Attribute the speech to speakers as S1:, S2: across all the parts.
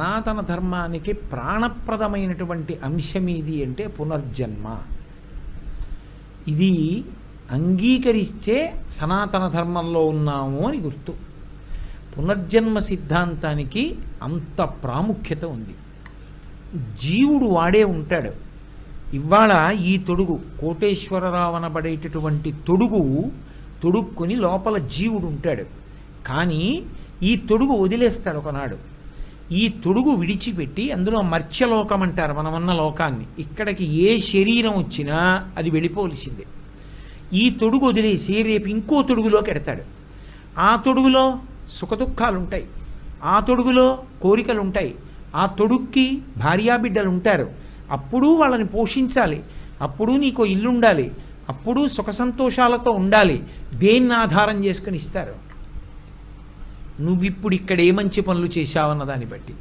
S1: సనాతన ధర్మానికి ప్రాణప్రదమైనటువంటి అంశం ఇది అంటే పునర్జన్మ. ఇది అంగీకరిస్తే సనాతన ధర్మంలో ఉన్నాము అని గుర్తు. పునర్జన్మ సిద్ధాంతానికి అంత ప్రాముఖ్యత ఉంది. జీవుడు వాడే ఉంటాడు. ఇవాళ ఈ తొడుగు కోటేశ్వరరావు అనబడేటటువంటి తొడుగు తొడుక్కుని లోపల జీవుడు ఉంటాడు. కానీ ఈ తొడుగు వదిలేస్తాడు ఒకనాడు. ఈ తొడుగు విడిచిపెట్టి అందులో మర్చ్యలోకం అంటారు మనమన్న లోకాన్ని. ఇక్కడికి ఏ శరీరం వచ్చినా అది వెళ్ళిపోవలసిందే. ఈ తొడుగు వదిలేసి రేపు ఇంకో తొడుగులోకి ఎడతాడు. ఆ తొడుగులో సుఖదుఖాలుంటాయి ఆ తొడుగులో కోరికలు ఉంటాయి ఆ తొడుక్కి భార్యాబిడ్డలు ఉంటారు అప్పుడు వాళ్ళని పోషించాలి. అప్పుడు నీకు ఇల్లు ఉండాలి అప్పుడు సుఖ సంతోషాలతో ఉండాలి. దేన్ని ఆధారం చేసుకుని ఇస్తారు? నువ్విప్పుడు ఇక్కడ ఏ మంచి పనులు చేశావన్న దాన్ని బట్టి.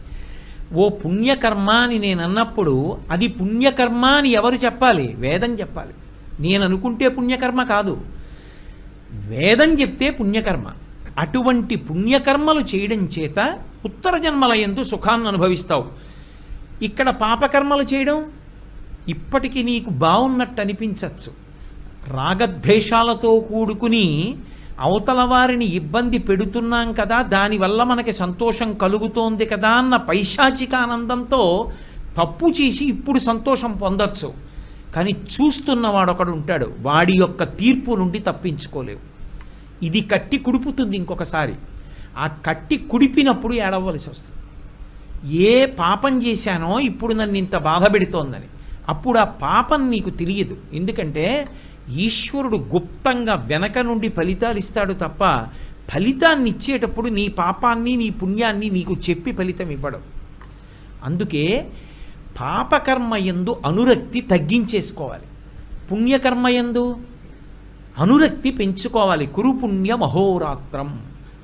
S1: ఓ పుణ్యకర్మ అని నేను అన్నప్పుడు అది పుణ్యకర్మ అని ఎవరు చెప్పాలి? వేదం చెప్పాలి. నేను అనుకుంటే పుణ్యకర్మ కాదు. వేదం చెప్తే పుణ్యకర్మ. అటువంటి పుణ్యకర్మలు చేయడం చేత ఉత్తర జన్మల ఎందు సుఖాన్ని అనుభవిస్తావు. ఇక్కడ పాపకర్మలు చేయడం ఇప్పటికీ నీకు బాగున్నట్టు అనిపించవచ్చు రాగద్వేషాలతో కూడుకుని అవతల వారిని ఇబ్బంది పెడుతున్నాం కదా దానివల్ల మనకి సంతోషం కలుగుతోంది కదా అన్న పైశాచిక ఆనందంతో తప్పు చేసి ఇప్పుడు సంతోషం పొందొచ్చు. కానీ చూస్తున్నవాడు ఒకడు ఉంటాడు వాడి యొక్క తీర్పు నుండి తప్పించుకోలేవు. ఇది కట్టి కుడుపుతుంది ఇంకొకసారి. ఆ కట్టి కుడిపినప్పుడు ఏడవలసి వస్తుంది. ఏ పాపం చేశానో ఇప్పుడు నన్ను ఇంత బాధ పెడుతోందని. అప్పుడు ఆ పాపం నీకు తెలియదు. ఎందుకంటే ఈశ్వరుడు గుప్తంగా వెనక నుండి ఫలితాలు ఇస్తాడు తప్ప ఫలితాన్ని ఇచ్చేటప్పుడు నీ పాపాన్ని నీ పుణ్యాన్ని నీకు చెప్పి ఫలితం ఇవ్వడం. అందుకే పాపకర్మ ఎందు అనురక్తి తగ్గించేసుకోవాలి. పుణ్యకర్మ ఎందు అనురక్తి పెంచుకోవాలి. కురు పుణ్య మహోరాత్రం.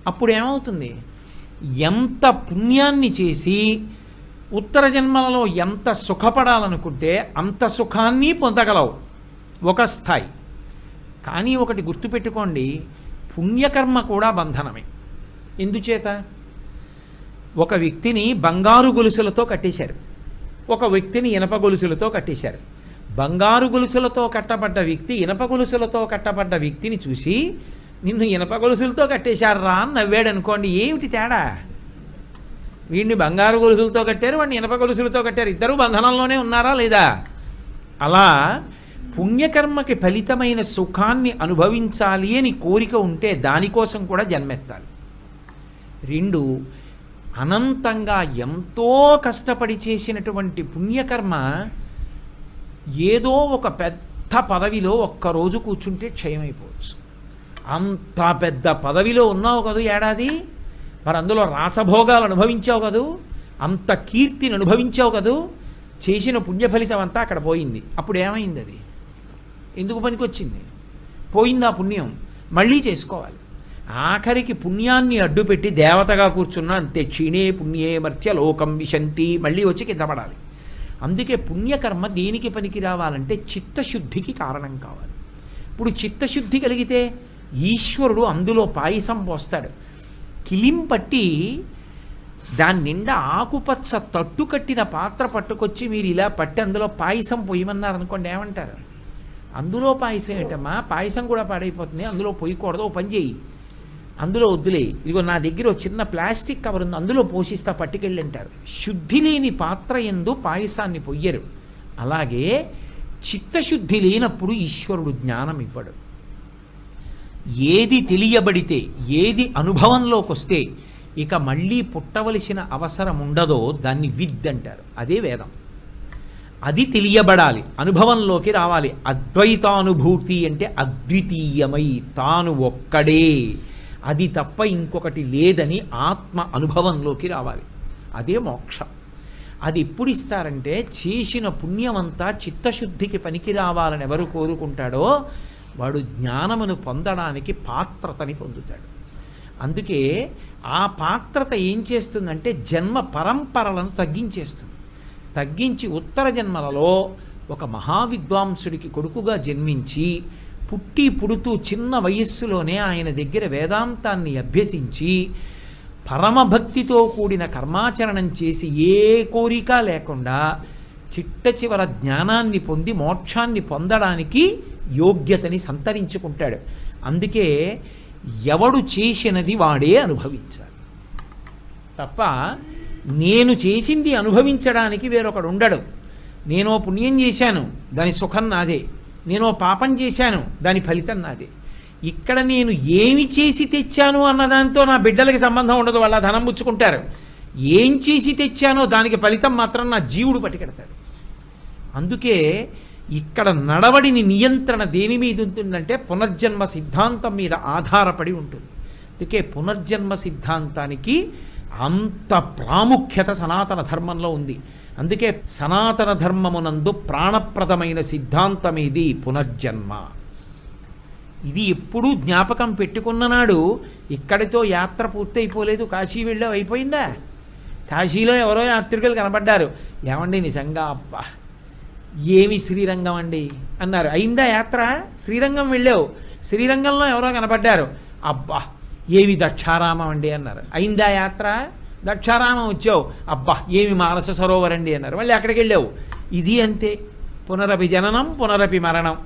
S1: అప్పుడు ఏమవుతుంది ఎంత పుణ్యాన్ని చేసి ఉత్తర జన్మలలో ఎంత సుఖపడాలనుకుంటే అంత సుఖాన్ని పొందగలవు. ఒక స్థాయి. కానీ ఒకటి గుర్తుపెట్టుకోండి పుణ్యకర్మ కూడా బంధనమే. ఎందుచేత? ఒక వ్యక్తిని బంగారు గొలుసులతో కట్టేశారు. ఒక వ్యక్తిని ఇనప గొలుసులతో కట్టేశారు. బంగారు గొలుసులతో కట్టబడ్డ వ్యక్తి ఇనప గొలుసులతో కట్టబడ్డ వ్యక్తిని చూసి నిన్ను ఇనప గొలుసులతో కట్టేశారా? అని నవ్వాడు అనుకోండి ఏమిటి తేడా? వీడిని బంగారు గొలుసులతో కట్టారు వాడిని ఇనప గొలుసులతో కట్టారు. ఇద్దరు బంధనంలోనే ఉన్నారా లేదా? అలా పుణ్యకర్మకి ఫలితమైన సుఖాన్ని అనుభవించాలి అని కోరిక ఉంటే దానికోసం కూడా జన్మెత్తాలి. రెండు అనంతంగా ఎంతో కష్టపడి చేసినటువంటి పుణ్యకర్మ ఏదో ఒక పెద్ద పదవిలో ఒక్కరోజు కూర్చుంటే క్షయమైపోవచ్చు. అంత పెద్ద పదవిలో ఉన్నావు కదూ ఏడాది? మరి అందులో రాసభోగాలు అనుభవించావు కదూ? అంత కీర్తిని అనుభవించావు కదూ? చేసిన పుణ్యఫలితం అంతా అక్కడ పోయింది. అప్పుడు ఏమైంది అది? ఎందుకు పనికొచ్చింది? పోయింది ఆ పుణ్యం? మళ్ళీ చేసుకోవాలి. ఆఖరికి పుణ్యాన్ని అడ్డుపెట్టి దేవతగా కూర్చున్నా అంతే. క్షీణే పుణ్యే మర్త్య లోకం విశంతి. మళ్ళీ వచ్చి కింద పడాలి. అందుకే పుణ్యకర్మ దేనికి పనికి రావాలంటే చిత్తశుద్ధికి కారణం కావాలి. ఇప్పుడు చిత్తశుద్ధి కలిగితే ఈశ్వరుడు అందులో పాయసం పోస్తాడు. కిలిం పట్టి దాని నిండా ఆకుపచ్చ తట్టు కట్టిన పాత్ర పట్టుకొచ్చి మీరు ఇలా పట్టి అందులో పాయసం పొయ్యమన్నారు అనుకోండి ఏమంటారు? అందులో పాయసం ఏంటమ్మా? పాయసం కూడా పాడైపోతుంది. అందులో పోయకూడదు. ఓ పని చేయి. అందులో వద్దులే. ఇదిగో నా దగ్గర ఒక చిన్న ప్లాస్టిక్ కవర్ ఉంది. అందులో పోషిస్తా పట్టుకెళ్ళి అంటారు. శుద్ధి లేని పాత్ర ఎందు పాయసాన్ని పొయ్యరు. అలాగే చిత్తశుద్ధి లేనప్పుడు ఈశ్వరుడు జ్ఞానం ఇవ్వడు. ఏది తెలియబడితే ఏది అనుభవంలోకి వస్తే ఇక మళ్ళీ పుట్టవలసిన అవసరం ఉండదో దాన్ని విద్ అంటారు. అదే వేదం. అది తెలియబడాలి అనుభవంలోకి రావాలి. అద్వైతానుభూతి అంటే అద్వితీయమై తాను ఒక్కడే. అది తప్ప ఇంకొకటి లేదని ఆత్మ అనుభవంలోకి రావాలి. అదే మోక్షం. అది ఎప్పుడు ఇస్తారంటే చేసిన పుణ్యమంతా చిత్తశుద్ధికి పనికి రావాలని ఎవరు కోరుకుంటాడో వాడు జ్ఞానమును పొందడానికి పాత్రతని పొందుతాడు. అందుకే ఆ పాత్రత ఏం చేస్తుందంటే జన్మ పరంపరలను తగ్గించేస్తుంది. తగ్గించి ఉత్తర జన్మలలో ఒక మహావిద్వాంసుడికి కొడుకుగా జన్మించి పుట్టి పుడుతూ చిన్న వయస్సులోనే ఆయన దగ్గర వేదాంతాన్ని అభ్యసించి పరమభక్తితో కూడిన కర్మాచరణం చేసి ఏ కోరిక లేకుండా చిట్ట చివర జ్ఞానాన్ని పొంది మోక్షాన్ని పొందడానికి యోగ్యతని సంతరించుకుంటాడు. అందుకే ఎవడు చేసినది వాడే అనుభవించాలి. తప్ప నేను చేసింది అనుభవించడానికి వేరొకడు ఉండడు. నేను పుణ్యం చేశాను దాని సుఖం నాదే. నేను ఓ పాపం చేశాను దాని ఫలితం నాదే. ఇక్కడ నేను ఏమి చేసి తెచ్చాను అన్నదాంతో నా బిడ్డలకి సంబంధం ఉండదు వాళ్ళ ధనం పుచ్చుకుంటారు. ఏం చేసి తెచ్చానో దానికి ఫలితం మాత్రం నా జీవుడు పట్టుకెడతాడు. అందుకే ఇక్కడ నడవడిని నియంత్రణ దేని మీద ఉంటుందంటే పునర్జన్మ సిద్ధాంతం మీద ఆధారపడి ఉంటుంది. అందుకే పునర్జన్మ సిద్ధాంతానికి అంత ప్రాముఖ్యత సనాతన ధర్మంలో ఉంది. అందుకే సనాతన ధర్మమునందు ప్రాణప్రదమైన సిద్ధాంతం ఇది పునర్జన్మ. ఇది ఎప్పుడూ జ్ఞాపకం పెట్టుకున్న నాడు ఇక్కడితో యాత్ర పూర్తయిపోలేదు. కాశీ వెళ్ళావు అయిపోయిందా? కాశీలో ఎవరో యాత్రికులు కనబడ్డారు. ఏమండి నిజంగా అబ్బా ఏమి శ్రీరంగం అండి? అన్నారు. అయిందా యాత్ర? శ్రీరంగం వెళ్ళావు. శ్రీరంగంలో ఎవరో కనబడ్డారు. అబ్బా ఏమి దక్షారామం అండి అన్నారు. అయిందా యాత్ర? దక్షారామం వచ్చావు. అబ్బా ఏమి మానస సరోవర్ అండి అన్నారు. మళ్ళీ అక్కడికి వెళ్ళావు. ఇది అంతే. పునరపి జననం పునరపి మరణం.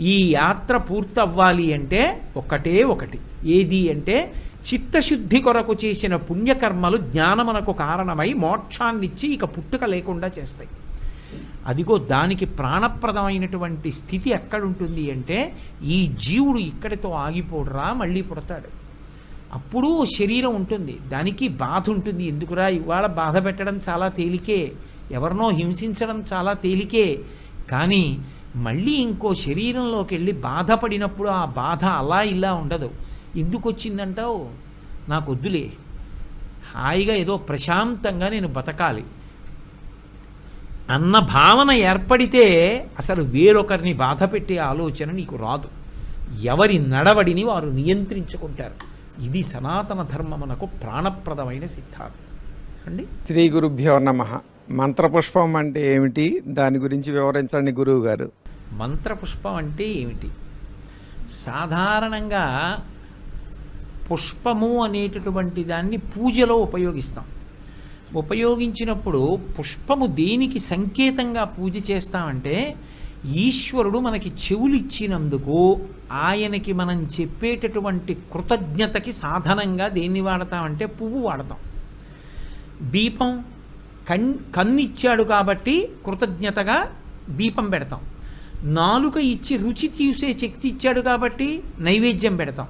S1: ఈ యాత్ర పూర్తవ్వాలి అంటే ఒకటే ఒకటి. ఏది అంటే చిత్తశుద్ధి కొరకు చేసిన పుణ్యకర్మలు జ్ఞానమునకు కారణమై మోక్షాన్నిచ్చి ఇక పుట్టుక లేకుండా చేస్తాయి. అదిగో దానికి ప్రాణప్రదమైనటువంటి స్థితి ఎక్కడుంటుంది అంటే ఈ జీవుడు ఇక్కడితో ఆగిపోడురా మళ్ళీ పుడతాడు. అప్పుడు శరీరం ఉంటుంది. దానికి బాధ ఉంటుంది. ఎందుకురా ఇవాళ బాధ పెట్టడం చాలా తేలికే? ఎవరినో హింసించడం చాలా తేలికే? కానీ మళ్ళీ ఇంకో శరీరంలోకి వెళ్ళి బాధపడినప్పుడు ఆ బాధ అలా ఇలా ఉండదు. ఎందుకు వచ్చిందంటావు నాకు వద్దులే హాయిగా ఏదో ప్రశాంతంగా నేను బతకాలి. అన్న భావన ఏర్పడితే అసలు వేరొకరిని బాధ పెట్టే ఆలోచన నీకు రాదు. ఎవరి నడవడిని వారు నియంత్రించుకుంటారు. ఇది సనాతన ధర్మమునకు ప్రాణప్రదమైన సిద్ధాంతం. అండి?
S2: శ్రీ గురుభ్యో నమ. మంత్రపుష్పం అంటే ఏమిటి? దాని గురించి వివరించండి గురువు గారు
S1: మంత్రపుష్పం అంటే ఏమిటి? సాధారణంగా పుష్పము అనేటటువంటి దాన్ని పూజలో ఉపయోగిస్తాం. ఉపయోగించినప్పుడు పుష్పము దేనికి సంకేతంగా పూజ చేస్తామంటే ఈశ్వరుడు మనకి చెవులు ఇచ్చినందుకు ఆయనకి మనం చెప్పేటటువంటి కృతజ్ఞతకి సాధనంగా దేన్ని వాడతామంటే పువ్వు వాడతాం. దీపం కన్ కన్నిచ్చాడు కాబట్టి కృతజ్ఞతగా దీపం పెడతాం. నాలుక ఇచ్చి రుచి తీసే శక్తి ఇచ్చాడు కాబట్టి నైవేద్యం పెడతాం.